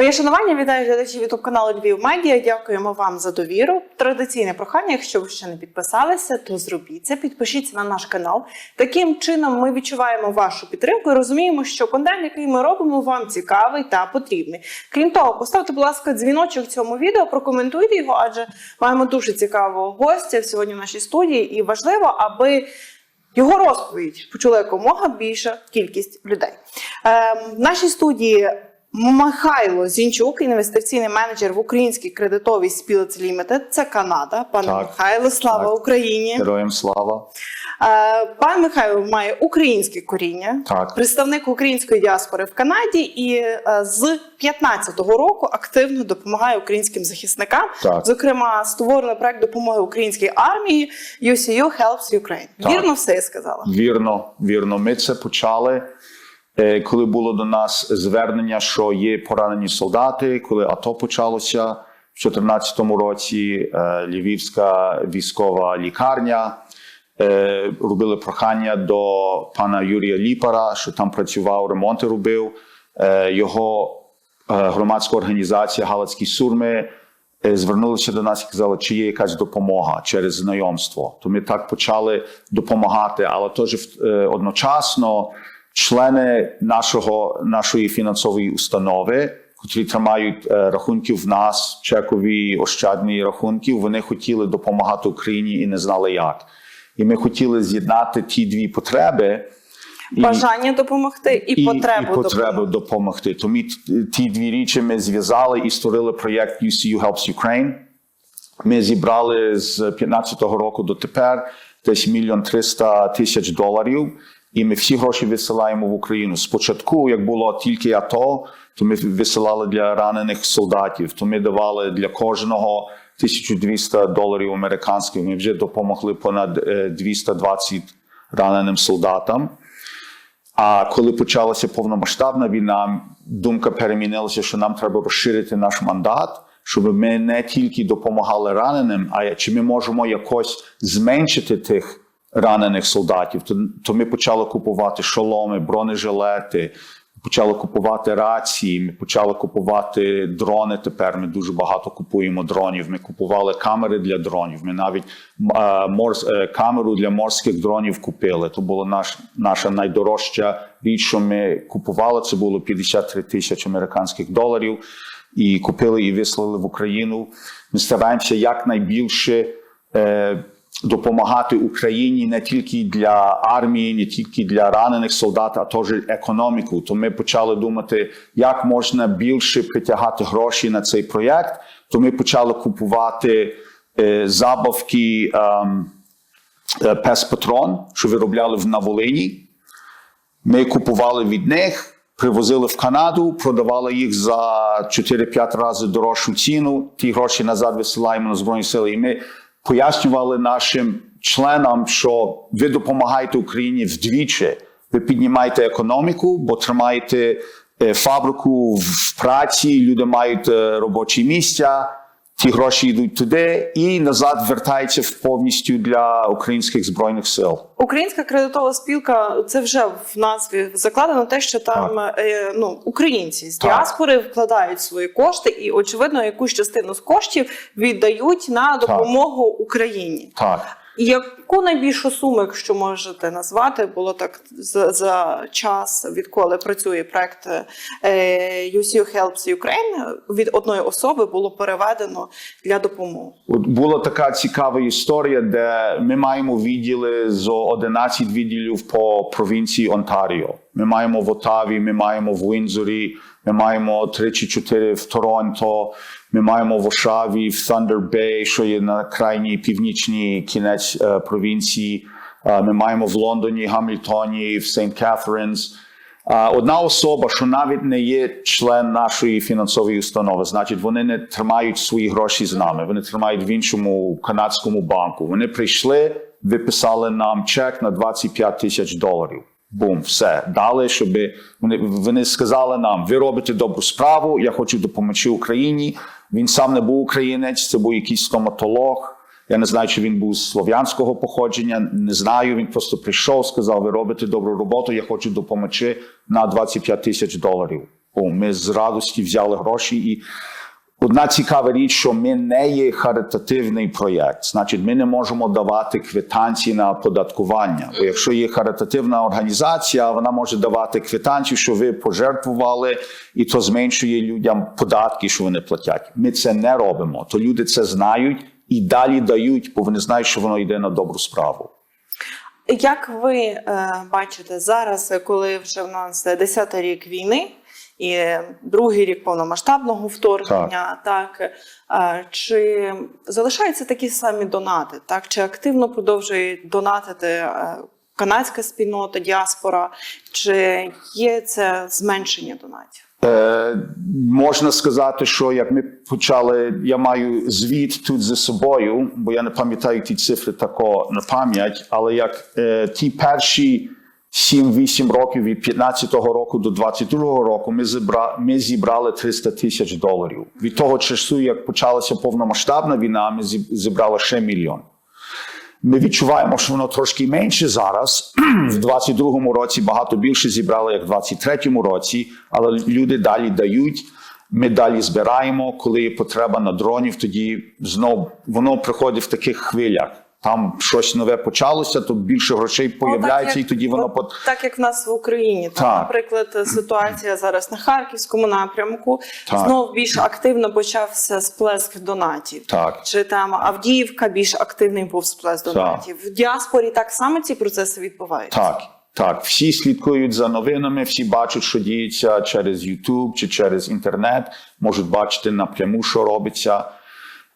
Моє шанування вітаю глядачів ютуб каналу Львів Медіа. Дякуємо вам за довіру. Традиційне прохання. Якщо ви ще не підписалися, то зробіть це. Підпишіться на наш канал. Таким чином ми відчуваємо вашу підтримку і розуміємо, що контент, який ми робимо, вам цікавий та потрібний. Крім того, поставте, будь ласка, дзвіночок цьому відео, прокоментуйте його, адже маємо дуже цікавого гостя сьогодні в нашій студії, і важливо, аби. Його розповідь почула якомога більша кількість людей. Ем, в нашій студії Михайло Зінчук, інвестиційний менеджер в українській кредитовій спілці Limited. Це Канада. Пане Так. Михайло, слава Так. Україні. Героям слава. Е, Пан Михайло має українське коріння, Так. представник української діаспори в Канаді, і е, з 15-го року активно допомагає українським захисникам. Так. Зокрема, створено проект допомоги українській армії UCU Helps Ukraine. Так. Вірно, все я сказала. Вірно, вірно. Ми це почали, коли було до нас звернення, що є поранені солдати, коли АТО почалося в 2014 році. е, Львівська військова лікарня. е, Робили прохання до пана Юрія Ліпара, що там працював, ремонти робив. Е, Його е, громадська організація Галицькі сурми е, звернулися до нас і казали, чи є якась допомога через знайомство. То ми так почали допомагати, але теж е, одночасно члени нашого, нашої фінансової установи, котрі тримають е, рахунки в нас, чекові ощадні рахунки, вони хотіли допомагати Україні і не знали як. І ми хотіли з'єднати ті дві потреби. І- Бажання допомогти і, потребу, і потребу допомогти. допомогти. Тому ті- дві речі ми зв'язали і створили проєкт UCU Helps Ukraine. Ми зібрали з 15-го року до тепер десь мільйон триста тисяч доларів, і ми всі гроші висилаємо в Україну. Спочатку, як було тільки АТО, то ми висилали для ранених солдатів. То ми давали для кожного 1200 доларів американських. Ми вже допомогли понад е, 220 раненим солдатам. А коли почалася повномасштабна війна, думка перемінилася, що нам треба розширити наш мандат, щоб ми не тільки допомагали раненим, а чи ми можемо якось зменшити тих ранених солдатів. То, то ми почали купувати шоломи, бронежилети, почали купувати рації, ми почали купувати дрони. Тепер ми дуже багато купуємо дронів. Ми купували камери для дронів. Ми навіть е, морс, е, камеру для морських дронів купили. То була наш, наша найдорожча річ, що ми купували. Це було 53 тисячі американських доларів. І купили і вислали в Україну. Ми стараємося якнайбільше е, допомагати Україні не тільки для армії, не тільки для ранених солдат, а теж економіку. То ми почали думати, як можна більше притягати гроші на цей проєкт. То ми почали купувати е, забавки ем, е, Пес Патрон, що виробляли в на Волині. Ми купували від них, привозили в Канаду, продавали їх за 4-5 разів дорожчу ціну. Ті гроші назад висилаємо на Збройні Сили. І ми пояснювали нашим членам, що ви допомагаєте Україні вдвічі. Ви піднімаєте економіку, бо тримаєте е, фабрику в праці, люди мають е, робочі місця. Ті гроші йдуть туди і назад вертаються повністю для українських збройних сил. Українська кредитова спілка це вже в назві закладено те, що там е, ну українці з Так. діаспори вкладають свої кошти, і очевидно, якусь частину з коштів віддають на допомогу Україні. Так. Яку найбільшу суму, якщо можете назвати, було так за, за час, відколи працює проект е, UCU Helps Ukraine, від одної особи було переведено для допомоги? От була така цікава історія, де ми маємо відділи з 11 відділів по провінції Онтаріо. Ми маємо в Отаві, ми маємо в Уінзорі, ми маємо 3 чи 4 в Торонто, ми маємо в Ошаві, в Bay, що є на крайній північній кінець е, провінції. Е, Ми маємо в Лондоні, Гамільтоні, в Сейнт Катеринс. А, Одна особа, що навіть не є член нашої фінансової установи, значить, вони не тримають свої гроші з нами. Вони тримають в іншому канадському банку. Вони прийшли, виписали нам чек на 25 тисяч доларів. Бум, все дали, щоб вони, вони сказали нам: ви робите добру справу. Я хочу допомогти Україні. Він сам не був українець, це був якийсь стоматолог. Я не знаю, чи він був з слов'янського походження. Не знаю. Він просто прийшов, сказав: ви робите добру роботу. Я хочу допомогти на 25 тисяч доларів. О, ми з радості взяли гроші. І одна цікава річ, що ми не є харитативний проєкт. Значить, ми не можемо давати квитанції на оподаткування. Бо якщо є харитативна організація, вона може давати квитанцію, що ви пожертвували, і то зменшує людям податки, що вони платять. Ми це не робимо. То люди це знають і далі дають, бо вони знають, що воно йде на добру справу. Як ви е, бачите зараз, коли вже в нас 10-й рік війни і другий рік повномасштабного вторгнення, так, е, чи залишаються такі самі донати, так? Чи активно продовжує донатити е, канадська спільнота, діаспора, чи є це зменшення донатів? Е, можна сказати, що як ми почали, я маю звіт тут за собою, бо я не пам'ятаю ті цифри тако на пам'ять, але як е, ті перші 7-8 років від 15-го року до 22-го року ми зібра, ми зібрали 300 тисяч доларів. Від того часу, як почалася повномасштабна війна, ми зібрали ще мільйон. Ми відчуваємо, що воно трошки менше зараз. В 22-му році багато більше зібрали, як в 23-му році, але люди далі дають. Ми далі збираємо. Коли є потреба на дронів, тоді знов воно приходить в таких хвилях. Там щось нове почалося, то більше грошей появляється, Ну, і тоді воно от так як в нас в Україні. Там, Так. наприклад, ситуація зараз на харківському напрямку Так. знов більш активно почався сплеск донатів. так. Чи там Авдіївка більш активний був сплеск донатів. В діаспорі так само ці процеси відбуваються. Так, так. Всі слідкують за новинами, всі бачать, що діється через YouTube чи через інтернет, можуть бачити напряму, що робиться.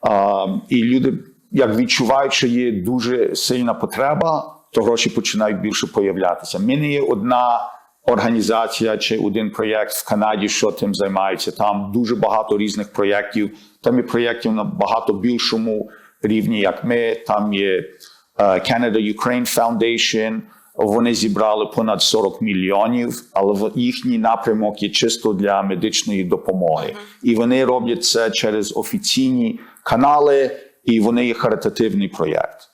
А, і люди, як відчувають, що є дуже сильна потреба, то гроші починають більше появлятися. Ми не є одна організація чи один проєкт в Канаді, що тим займається. Там дуже багато різних проєктів. Там є проєктів на багато більшому рівні, як ми. Там є е, Canada Ukraine Foundation. Вони зібрали понад 40 мільйонів, але їхній напрямок є чисто для медичної допомоги. І вони роблять це через офіційні канали, і вони є харитативний проєкт.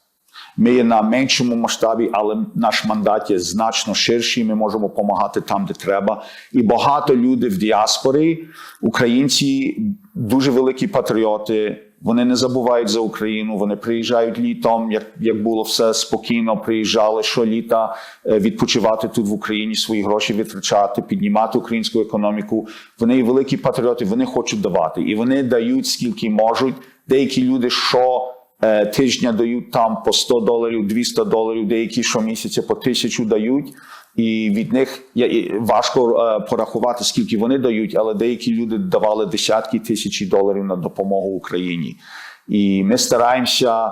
Ми є на меншому масштабі, але наш мандат є значно ширший. Ми можемо допомагати там, де треба. І багато людей в діаспорі, українці, дуже великі патріоти. Вони не забувають за Україну. Вони приїжджають літом, як, як було все спокійно. Приїжджали щоліта е, відпочивати тут в Україні, свої гроші витрачати, піднімати українську економіку. Вони великі патріоти, вони хочуть давати, і вони дають скільки можуть. Деякі люди, що е, тижня дають там по 100 доларів, 200 доларів, деякі щомісяця по тисячу дають. І від них я- важко е, порахувати, скільки вони дають, але деякі люди давали десятки тисяч доларів на допомогу Україні. І ми стараємося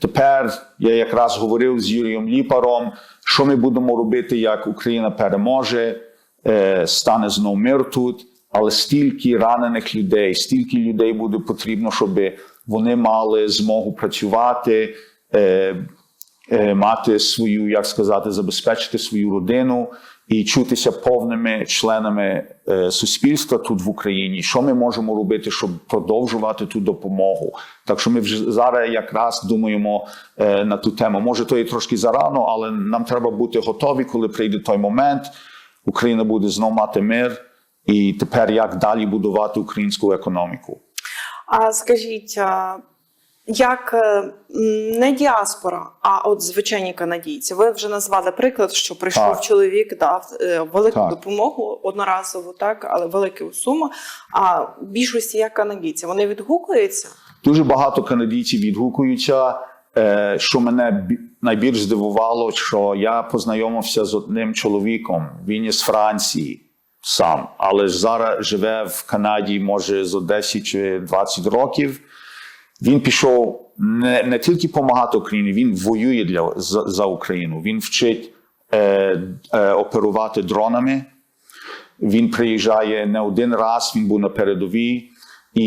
тепер. Я якраз говорив з Юрієм Ліпаром, що ми будемо робити, як Україна переможе, е, стане знов мир тут. Але стільки ранених людей, стільки людей буде потрібно, щоб вони мали змогу працювати, е, мати свою, як сказати, забезпечити свою родину і чутися повними членами е, суспільства тут в Україні. Що ми можемо робити, щоб продовжувати ту допомогу? Так що ми вже зараз якраз думаємо е, на ту тему. Може, то є трошки зарано, але нам треба бути готові, коли прийде той момент. Україна буде знов мати мир, і тепер як далі будувати українську економіку. А скажіть, як е, не діаспора, а от звичайні канадійці. Ви вже назвали приклад, що прийшов Так. чоловік, дав е, велику Так. допомогу одноразово, так, але велику суму. А більшості як канадійці, вони відгукуються. Дуже багато канадійців відгукуються. Е, що мене найбільш здивувало, що я познайомився з одним чоловіком. Він із Франції сам, але зараз живе в Канаді, може з 10 чи 20 років. Він пішов не, не тільки допомагати Україні, він воює для за, за Україну. Він вчить е, е, оперувати дронами. Він приїжджає не один раз, він був на передовій. І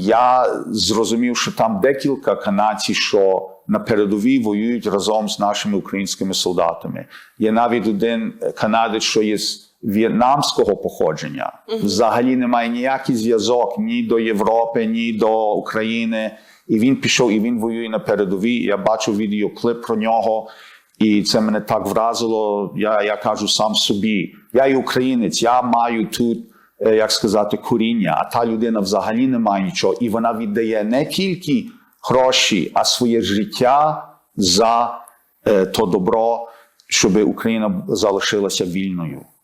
я зрозумів, що там декілька канадців, що на передовій воюють разом з нашими українськими солдатами. Є навіть один канадець, що є з в'єтнамського походження. Взагалі немає ніякий зв'язок ні до Європи, ні до України. І він пішов, і він воює на передовій. Я бачив відеоклип про нього. І це мене так вразило. Я, я кажу сам собі: я є українець, я маю тут е, як сказати, коріння, а та людина взагалі не має нічого, і вона віддає не тільки гроші, а своє життя за е, то добро, щоб Україна залишилася вільною.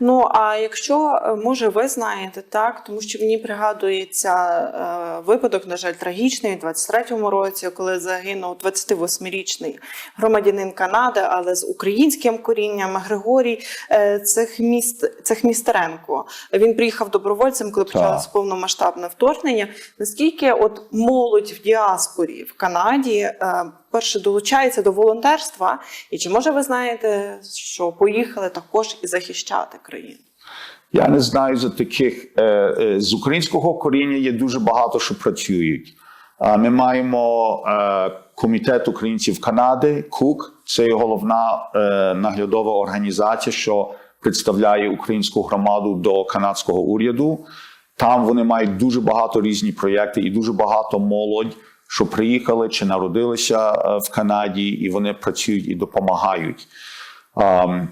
Ну а якщо е, може ви знаєте так, тому що мені пригадується е, випадок, на жаль, трагічний у 23-му році, коли загинув 28-річний громадянин Канади, але з українським корінням Григорій е, Цехміст, Цехмістеренко. Він приїхав добровольцем, коли почалося повномасштабне вторгнення. Наскільки от молодь в діаспорі в Канаді перше долучається до волонтерства, і чи може ви знаєте, що поїхали також і захищати країну? Я не знаю за таких е, е, з українського коріння є дуже багато, що працюють. Ми маємо е, комітет українців Канади, КУК, це головна наглядова організація, що представляє українську громаду до канадського уряду. Там вони мають дуже багато різні проєкти і дуже багато молодь, що приїхали чи народилися в Канаді, і вони працюють і допомагають.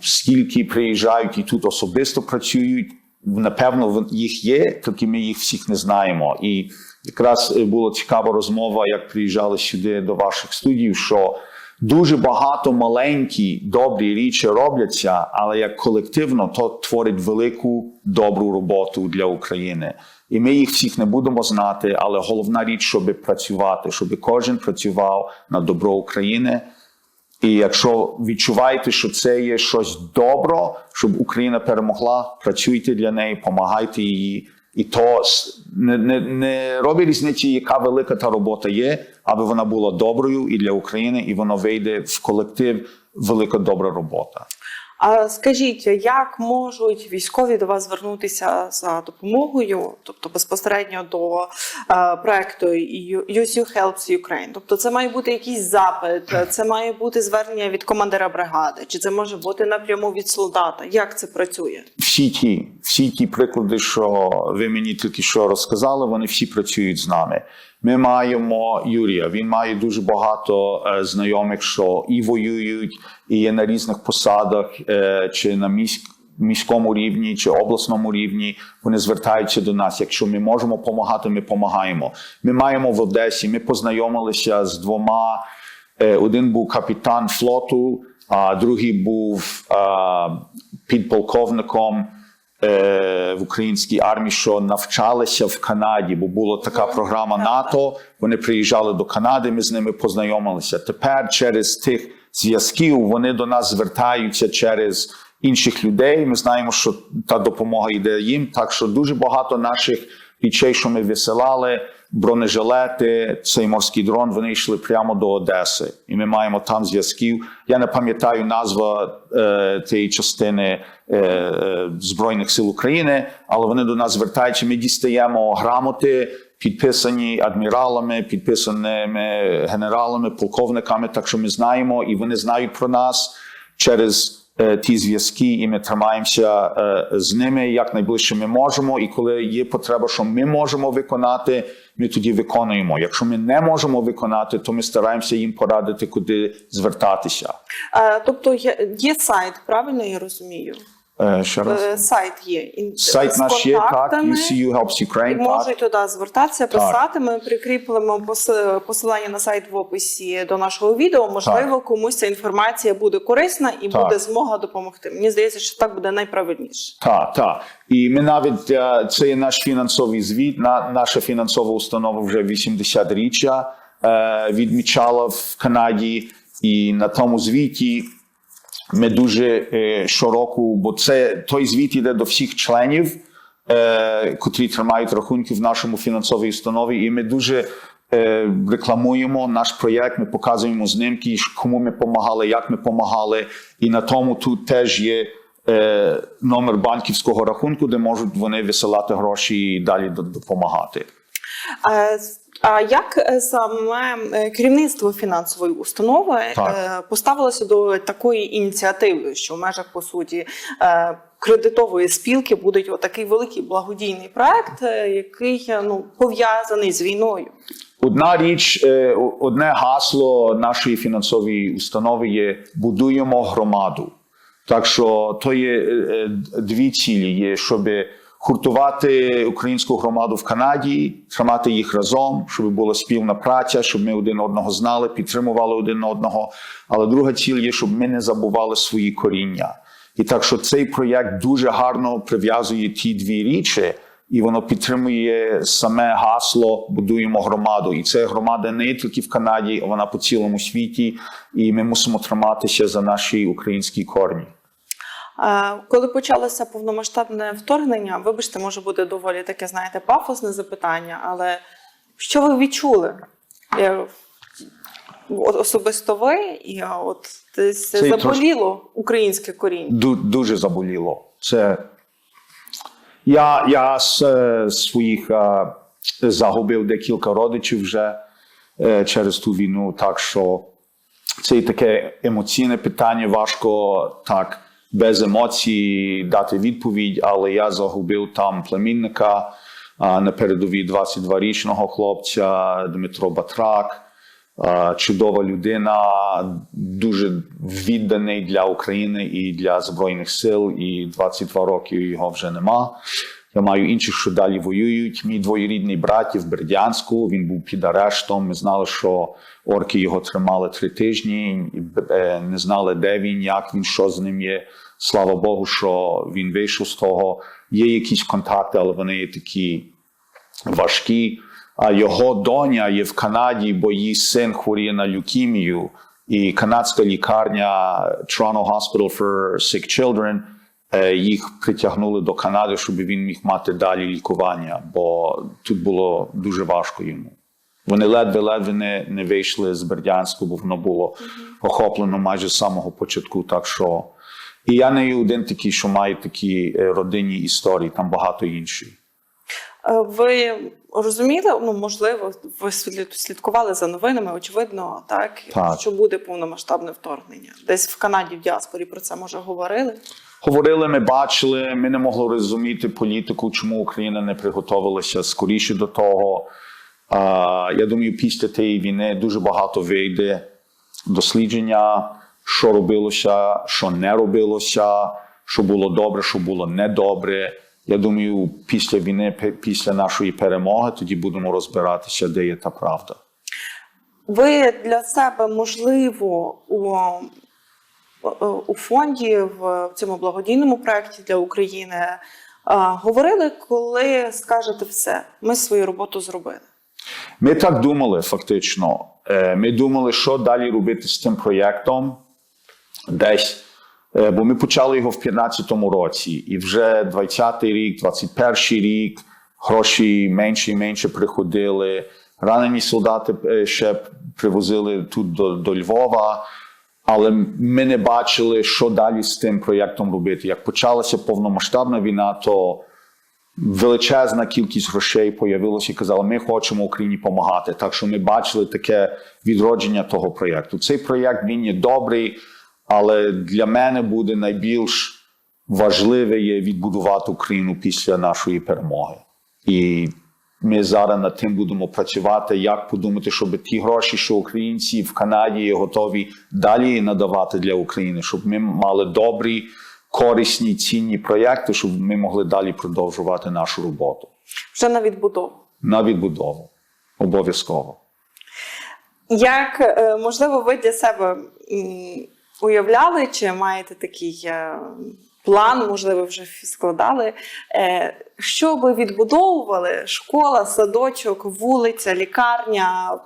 Скільки приїжджають і тут особисто працюють, напевно, їх є, тільки ми їх всіх не знаємо. І якраз е, була цікава розмова, як приїжджали сюди до ваших студій, що дуже багато маленькі добрі речі робляться, але як колективно то творить велику добру роботу для України. І ми їх всіх не будемо знати, але головна річ, щоб працювати, щоб кожен працював на добро України. І якщо відчуваєте, що це є щось добро, щоб Україна перемогла, працюйте для неї, допомагайте її. І то не, не, не робить різниці, яка велика та робота є, аби вона була доброю і для України, і воно вийде в колектив велика добра робота. А скажіть, як можуть військові до вас звернутися за допомогою, тобто безпосередньо до е, проекту USU Helps Ukraine? Тобто, це має бути якийсь запит, це має бути звернення від командира бригади, чи це може бути напряму від солдата? Як це працює? Всі ті, всі ті приклади, що ви мені тільки що розказали, вони всі працюють з нами. Ми маємо Юрія. Він має дуже багато е, знайомих, що і воюють, і є на різних посадах, е, чи на міськ, міському рівні, чи обласному рівні. Вони звертаються до нас. Якщо ми можемо допомагати, ми допомагаємо. Ми маємо в Одесі. Ми познайомилися з двома. Е, Один був капітан флоту, а другий був підполковником в українській армії, що навчалися в Канаді, бо була така програма НАТО. Вони приїжджали до Канади, ми з ними познайомилися. Тепер через тих зв'язків вони до нас звертаються через інших людей. Ми знаємо, що та допомога йде їм. Так що дуже багато наших речей, що ми висилали, бронежилети, цей морський дрон, вони йшли прямо до Одеси, і ми маємо там зв'язків. Я не пам'ятаю назва е, тієї частини е, е, Збройних сил України, але вони до нас звертаються. Ми дістаємо грамоти. Підписані адміралами, підписаними генералами, полковниками, так що ми знаємо, і вони знають про нас через ті зв'язки, і ми тримаємося е, з ними як найближче ми можемо. І коли є потреба, що ми можемо виконати, ми тоді виконуємо. Якщо ми не можемо виконати, то ми стараємося їм порадити, куди звертатися. Е, тобто є сайт, правильно я розумію? Е, ще раз. Е, сайт є Сайт наш є так. UCU Helps Ukraine. можуть туди звертатися, писати. Ми прикріплемо пос- посилання на сайт в описі до нашого відео. Можливо, комусь ця інформація буде корисна і Так. буде змога допомогти. Мені здається, що так буде найправильніше. Так, так. І ми навіть е, це є наш фінансовий звіт. На наша фінансова установа вже 80 річчя е, відмічала в Канаді, і на тому звіті ми дуже е, щороку, бо це той звіт іде до всіх членів, е, котрі тримають рахунки в нашому фінансовій установі, і ми дуже. е, Рекламуємо наш проєкт, ми показуємо знімки, кому ми допомагали, як ми допомагали. І на тому тут теж є е, номер банківського рахунку, де можуть вони висилати гроші і далі допомагати. А як е, саме е, керівництво фінансової установи Так. е, поставилося до такої ініціативи, що в межах по суті кредитової спілки буде отакий великий благодійний проект, який ну пов'язаний з війною? Одна річ, одне гасло нашої фінансової установи є будуємо громаду. Так що то є дві цілі: є, щоб Хуртувати українську громаду в Канаді, тримати їх разом, щоб була спільна праця, щоб ми один одного знали, підтримували один одного. Але друга ціль є, щоб ми не забували свої коріння. І так що цей проєкт дуже гарно прив'язує ті дві річі, і воно підтримує саме гасло Будуємо громаду. І це громада не тільки в Канаді, вона по цілому світі, і ми мусимо триматися за наші українські корні. Коли почалося повномасштабне вторгнення, вибачте, може буде доволі таке, знаєте, пафосне запитання, але що ви відчули? Е, Особисто ви, і от Це заболіло українське коріння. Ду- дуже заболіло. Це я, я з е, своїх е, загубив декілька родичів вже е, через ту війну. Так що це таке емоційне питання, важко так без емоцій дати відповідь, але я загубив там племінника на передовій 22-річного хлопця Дмитро Батрак. Чудова людина, дуже відданий для України і для Збройних сил, і 22 роки його вже нема. Я маю інших, що далі воюють. Мій двоюрідний брат в Бердянську. Він був під арештом. Ми знали, що орки його тримали три тижні. е, Не знали, де він, як він, що з ним є. Слава Богу, що він вийшов з того. Є якісь контакти, але вони є такі важкі. А його доня є в Канаді, бо її син хворіє на люкемію. І канадська лікарня Toronto Hospital for Sick Children їх притягнули до Канади, щоб він міг мати далі лікування, бо тут було дуже важко йому. Вони ледве-ледве не, не вийшли з Бердянську, бо воно було охоплено майже з самого початку. Так що і я не є один такий, що має такі е, родинні історії, там багато інших. Е, Ви розуміли, ну можливо, ви слідкували за новинами, очевидно, так, Так. що буде повномасштабне вторгнення. Десь в Канаді в діаспорі про це може говорили. Говорили, ми бачили, ми не могли розуміти політику, чому Україна не приготувалася скоріше до того. Я думаю, після тієї війни дуже багато вийде дослідження, що робилося, що не робилося, що було добре, що було недобре. Я думаю, після війни, після нашої перемоги, тоді будемо розбиратися, де є та правда. Ви для себе, можливо, у, у фонді в цьому благодійному проєкті для України е, говорили, коли скажете все, ми свою роботу зробили. Ми так думали фактично. Е, Ми думали, що далі робити з цим проєктом десь. Е, Бо ми почали його в 2015 році, і вже 20-й рік, 21-й рік гроші менше і менше приходили. Ранені солдати е, ще привозили тут до, до Львова, але ми не бачили, що далі з тим проєктом робити. Як почалася повномасштабна війна, то величезна кількість грошей появилася і казали, ми хочемо Україні допомагати. Так що ми бачили таке відродження того проєкту. Цей проєкт він є добрий, але для мене буде найбільш важливе є відбудувати Україну після нашої перемоги. І ми зараз над тим будемо працювати, як подумати, щоб ті гроші, що українці в Канаді готові далі надавати для України, щоб ми мали добрі, корисні, цінні проєкти, щоб ми могли далі продовжувати нашу роботу Вже на відбудову. на відбудову. Обов'язково. Як е, можливо, ви для себе уявляли, чи маєте такий е, план, можливо, вже складали, е, що ви відбудовували? Школа, садочок, вулиця, лікарня.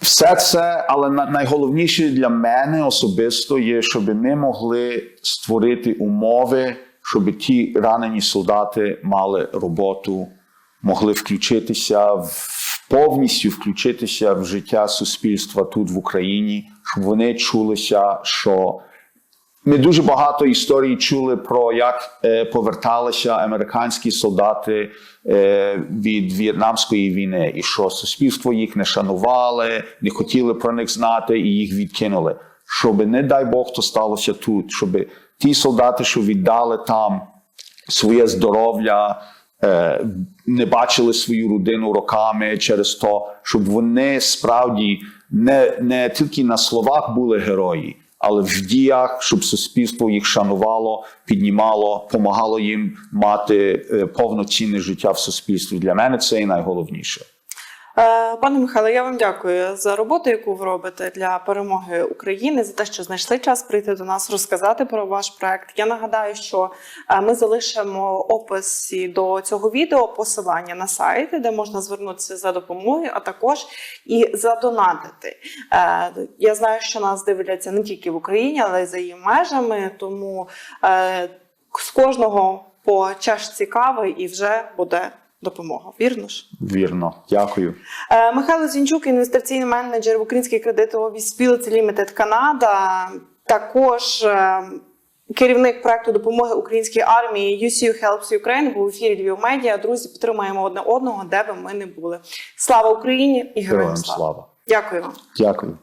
Все це, але на- найголовніше для мене особисто є, щоб ми могли створити умови, щоб ті ранені солдати мали роботу, могли включитися в повністю включитися в життя суспільства тут в Україні, щоб вони чулися, що ми дуже багато історій чули про як е, поверталися американські солдати е, від В'єтнамської війни, і що суспільство їх не шанували, не хотіли про них знати і їх відкинули. Щоб не дай Бог, то сталося тут, щоб ті солдати, що віддали там своє здоров'я, е, не бачили свою родину роками через то, щоб вони справді не, не тільки на словах були герої, але в діях, щоб суспільство їх шанувало, піднімало, помагало їм мати е, повноцінне життя в суспільстві. Для мене це і найголовніше. Е, Пане Михайло, я вам дякую за роботу, яку ви робите для перемоги України, за те, що знайшли час прийти до нас, розказати про ваш проект. Я нагадаю, що е, ми залишимо описі до цього відео посилання на сайти, де можна звернутися за допомогою, а також і задонатити. Е, Я знаю, що нас дивляться не тільки в Україні, але й за її межами. Тому з кожного по чашці кави і вже буде допомога. Вірно ж? Вірно, дякую. Е, Михайло Зінчук, інвестиційний менеджер в українській кредитовій спілці Limited Канада. Також е, керівник проекту допомоги українській армії UCU Helps Ukraine був в ефірі Львів Медіа. Друзі, підтримуємо одне одного, де би ми не були. Слава Україні і героям слава. Дякую вам. Дякую.